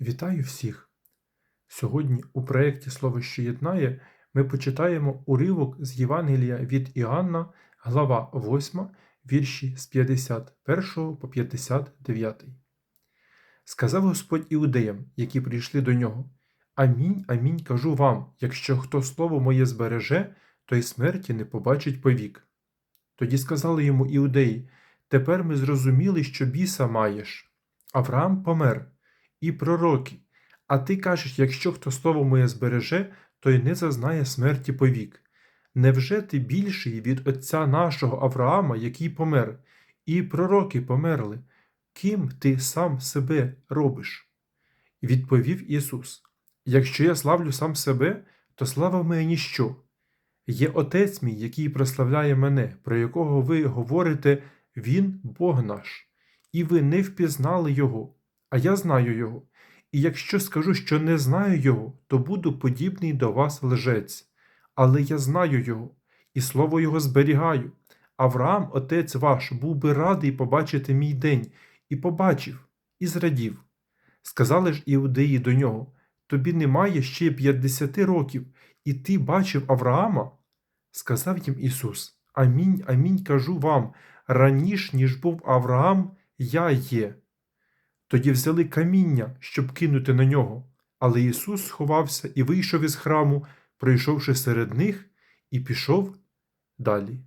Вітаю всіх! Сьогодні у проєкті Слово, що єднає, ми почитаємо уривок з Євангелія від Іоанна, глава 8, вірші з 51 по 59. Сказав Господь іудеям, які прийшли до нього: Амінь, амінь кажу вам, якщо хто слово моє збереже, то й смерті не побачить повік. Тоді сказали йому іудеї: Тепер ми зрозуміли, що біса маєш. Авраам помер, і пророки. А ти кажеш, якщо хто слово моє збереже, то й не зазнає смерті повік. Невже ти більший від отця нашого Авраама, який помер, і пророки померли? Ким ти сам себе робиш? Відповів Ісус: Якщо я славлю сам себе, то слава мене ніщо. Є Отець мій, який прославляє мене, про якого ви говорите, Він Бог наш, і ви не впізнали Його, а я знаю Його. І якщо скажу, що не знаю Його, то буду подібний до вас лжець. Але я знаю Його, і слово Його зберігаю. Авраам, отець ваш, був би радий побачити мій день, і побачив, і зрадів. Сказали ж іудеї до нього: Тобі немає ще п'ятдесяти років, і ти бачив Авраама? Сказав їм Ісус: Амінь, амінь кажу вам, раніш, ніж був Авраам, я є. Тоді взяли каміння, щоб кинути на нього. Але Ісус сховався і вийшов із храму, пройшовши серед них, і пішов далі.